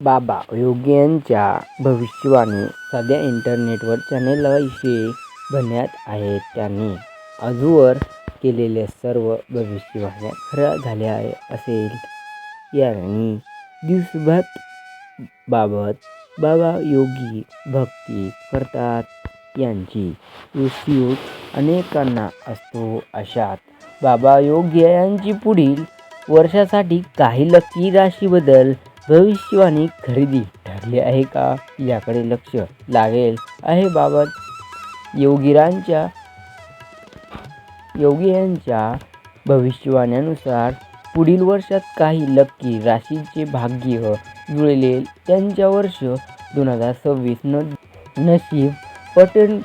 बाबा योग्यांच्या भविष्यवाणी सध्या इंटरनेटवर चॅनेलविषयी बनत आहेत. त्यांनी आजवर केलेल्या सर्व भविष्यवाण्या खऱ्या झाल्या आहे असेल. यांनी दिवसभर बाबत बाबा योगी भक्ती करतात. यांची विषयू अनेकांना असतो अशात. बाबा योगी यांची पुढील वर्षासाठी काही लकी राशी बदल भविष्यवाणी खरेदी ठरली आहे का याकडे लक्ष लागेल आहे बाबत योगीरांच्या योगी यांच्या भविष्यवाण्यानुसार पुढील वर्षात काही लक्की राशीचे भाग्य जुळले. त्यांच्या वर्ष दोन हजार सव्वीस न नशीब पटन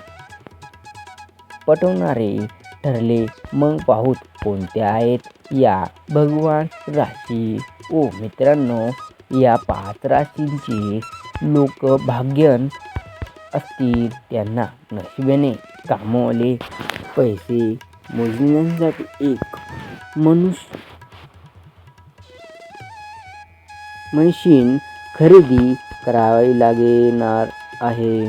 पटवणारे ठरले. मग पाहूत कोणत्या आहेत या भगवान राशी. ओ मित्रांनो या पाच राशींचे लोक भाग्यन असतील त्यांना नशिबेने कामवले पैसे मोजण्यासाठी एक मनुष्य मशीन खरेदी करावी लागणार आहे.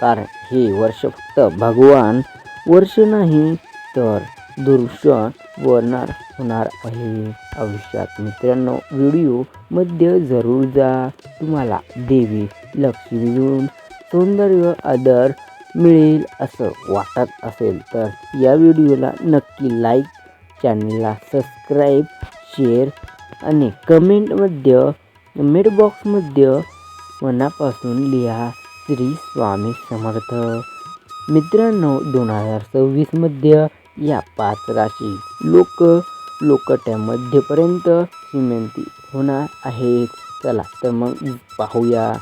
कारण हे वर्ष फक्त भगवान वर्ष नाही तर दृश्य वरणार होणार आहे. आयुष्यात मित्रांनो व्हिडिओमध्ये जरूर जा. तुम्हाला देवी लक्ष्मी मिळून सौंदर्य आदर मिळेल असं वाटत असेल तर या व्हिडिओला नक्की लाईक चॅनलला सबस्क्राईब शेअर आणि कमेंटमध्ये कमेंट बॉक्समध्ये मनापासून लिहा श्री स्वामी समर्थ. मित्रांनो दोन हजार सव्वीसमध्ये या पाच राशी लोक लोकट्या मध्यपर्यंत श्रीमंती होणार आहेत. चला तर मग पाहूया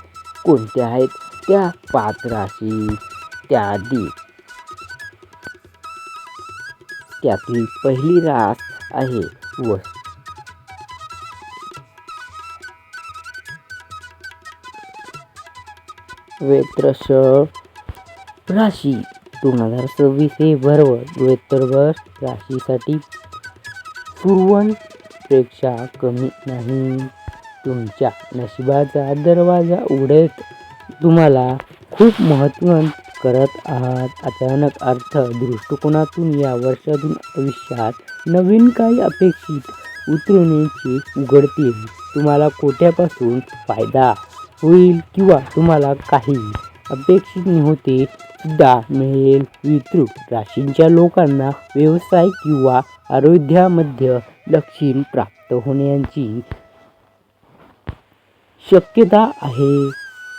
कोणत्या आहेत त्या पाच राशी. त्याआधी त्यातील पहिली रास आहे व वेत्रश राशी. दोन हजार सव्वीस हे बरोबर वेत्रवर राशीसाठी पूर्वपेक्षा कमी नाही. तुमच्या नशिबाचा दरवाजा उघडत तुम्हाला खूप महत्त्व करत आहात. अचानक अर्थ दृष्टिकोनातून या वर्षातून आयुष्यात नवीन काही अपेक्षित उतरवण्याची उघडतील. तुम्हाला कोट्यापासून फायदा होईल किंवा तुम्हाला काही अपेक्षित नव्हते सुद्धा मिळेल वितृक राशींच्या लोकांना व्यवसाय किंवा आरोग्यामध्ये लक्षण प्राप्त होण्याची शक्यता आहे.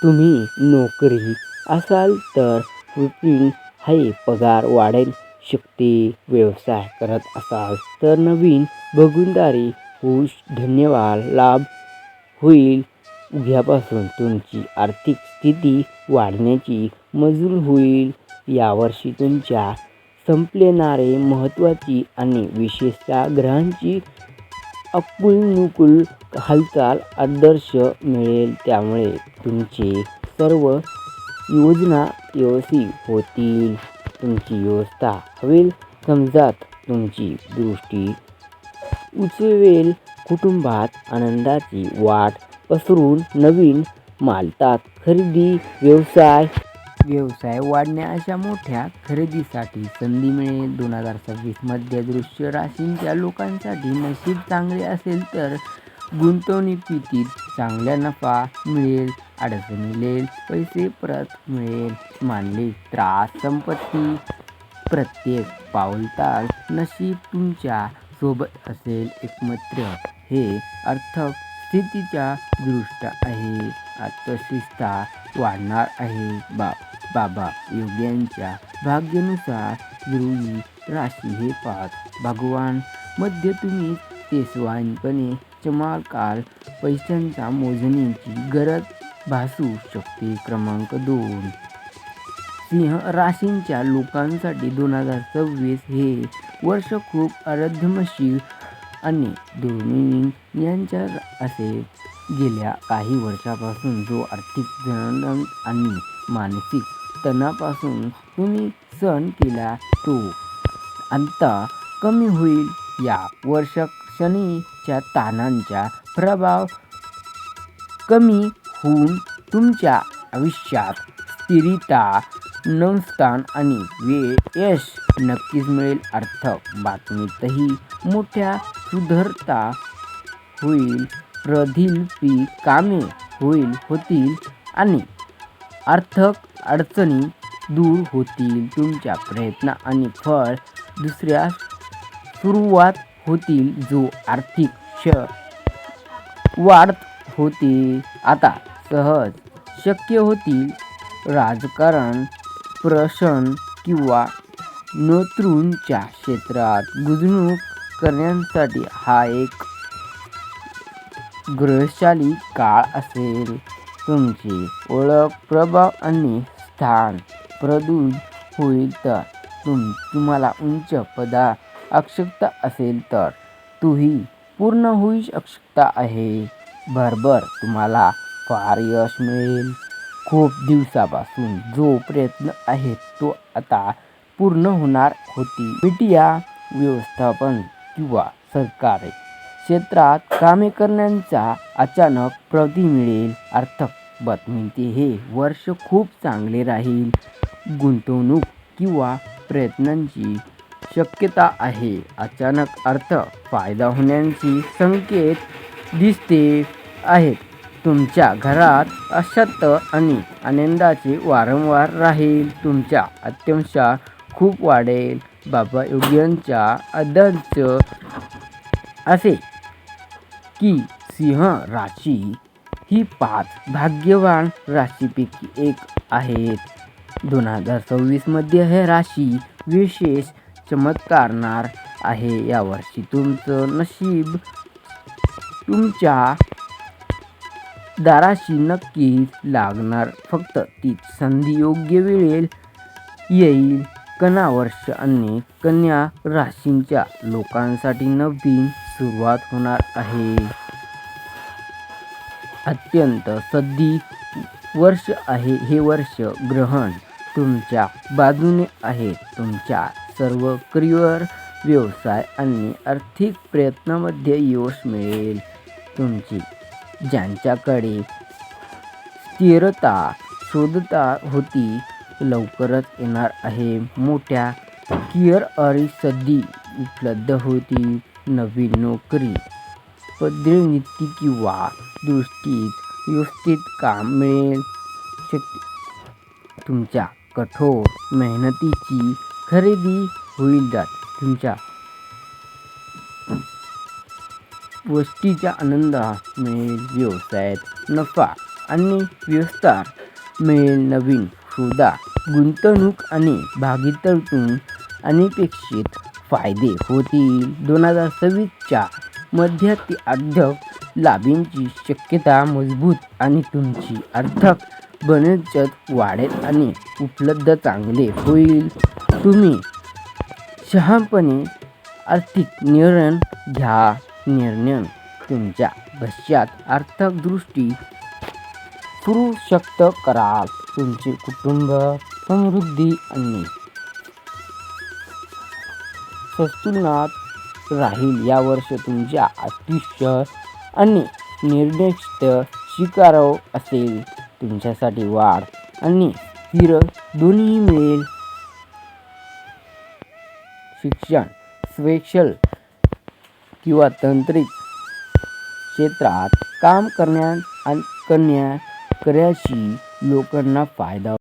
तुम्ही नोकरी असाल तर विपिन हे पगार वाढेल शकते व्यवसाय करत असाल तर नवीन बगुंदारी होऊ धन्यवाद लाभ होईल. उद्यापासून तुमची आर्थिक स्थिती वाढण्याची मजूर होईल. यावर्षी तुमच्या संपलेणारे महत्त्वाची आणि विशेषतः ग्रहांची अकुलनुकुल हालचाल आदर्श मिळेल. त्यामुळे तुमचे सर्व योजना व्यवस्थित होतील. तुमची व्यवस्था हवेल समजात तुमची दृष्टी उचवेल कुटुंबात आनंदाची वाट पसरून नवीन मालतात खरेदी व्यवसाय. व्यवसाय वाढण्या अशा मोठ्या खरेदीसाठी संधी मिळेल. दोन हजार सव्वीसमध्ये दृश्य राशींच्या लोकांसाठी नशीब चांगले असेल तर गुंतवणुकीतील चांगला नफा मिळेल अडचणीले पैसे परत मिळेल मानले त्रास संपत्ती प्रत्येक पाऊलताल नशीब तुमच्यासोबत असेल एकमात्र. हे अर्थक स्थितीच्या दृष्ट आहे. आत्मशिस्ता वाढणार आहे. बा बाबा योग्यांच्या भाग्यानुसार गृही राशी हे पाच भगवानमध्ये तुम्ही पेशवाईपणे चमाकाल पैशांचा मोजणीची गरज भासू शकते. क्रमांक दोन. सिंह राशींच्या लोकांसाठी दोन हजार सव्वीस हे वर्ष खूप आराध्यमशील आणि दुर्मिळ यांच्या असे गेल्या काही वर्षापासून जो आर्थिक जनन आणि मानसिक तणापासून तुम्ही सण केला तो आता कमी होईल. या वर्ष शनीच्या ताणांचा प्रभाव कमी होऊन तुमच्या आयुष्यात स्थिरता नवस्थान आणि वे यश नक्कीच मिळेल. अर्थ बातमीतही मोठ्या सुधारता होईल. प्रधिल्पी कामे होईल होतील आणि आर्थिक अडचणी दूर होतील तुमच्या प्रयत्न आणि फळ दुसऱ्या सुरुवात होतील जो आर्थिक श वाढ होते. आता सहज शक्य होतील राजकारण प्रशन किंवा नोतृंच्या क्षेत्रात गुंतवणूक करण्यासाठी हा एक ग्रहशाली काळ असेल. तुमची ओळख प्रभाव आणि स्थान प्रदूत होईल तर तुम तुम्हाला उंच पदा आवश्यकता असेल तर तोही पूर्ण होऊ आवश्यकता आहे. बरोबर तुम्हाला फार यश मिळेल. खूप दिवसापासून जो प्रयत्न आहे तो आता पूर्ण होणार होती. मीडिया व्यवस्थापन किंवा सरकारी क्षेत्रात कामे करण्याचा अचानक प्रगती मिळेल. अर्थ बातमी हे वर्ष खूप चांगले राहील. गुंतवणूक किंवा प्रयत्नांची शक्यता आहे. अचानक अर्थ फायदा होण्याची संकेत दिसते आहेत. तुमच्या घरात अशांत आणि आनंदाचे वारंवार राहील. तुमच्या आत्मशा खूप वाढेल. बाबा योग्यांच्या अध्यक्ष असे की सिंह राशी ही पाच भाग्यवान राशीपैकी एक आहेत. दोन हजार सव्वीसमध्ये हे राशी विशेष चमत्कारणार आहे. यावर्षी तुमचं नशीब तुमच्या दाराशी नक्कीच लागणार. फक्त ती संधी योग्य वेळेल येईल. कणावर्ष वर्ष आणि कन्या राशींच्या लोकांसाठी नवीन सुरुवात होणार आहे. अत्यंत सद्दी वर्ष आहे हे वर्ष ग्रहण तुमच्या बाजूने आहे. तुमच्या सर्व करिअर व्यवसाय आणि आर्थिक प्रयत्नामध्ये यश मिळेल. तुमची ज्यांच्याकडे स्थिरता शोधता होती लवकरच येणार आहे. मोठ्या किअर आणि संधी उपलब्ध होती. नवीन नोकरी पदोन्नती किंवा दृष्टीत व्यवस्थित काम मिळेल. शक्य तुमच्या कठोर मेहनतीची खरेदी होईल जात तुमच्या गोष्टीचा आनंद मिळेल व्यवसायात नफा आणि विस्तार मिळेल नवीन शोधा गुंतवणूक आणि भागीदारीतून अनपेक्षित फायदे होतील. दोन हजार सव्वीसच्या मध्यात आर्थिक लाभींची शक्यता मजबूत आणि तुमची अर्थक बनचत वाढेल आणि उपलब्ध चांगले होईल. तुम्ही शहापणे आर्थिक निर्णय घ्या. निर्णय तुमच्या भविष्यात आर्थिक दृष्टी सुरू कराल. तुमचे कुटुंब समृद्धी आणि संतुलनात राहील या वर्ष तुमच्या अतिशय आणि निर्दिष्ट स्वीकाराव असेल. तुमच्यासाठी वाढ आणि स्थिर दोन्ही मिळेल. शिक्षण स्पेशल किंवा तांत्रिक क्षेत्रात काम करण्या करण्या करायची लोकांना फायदा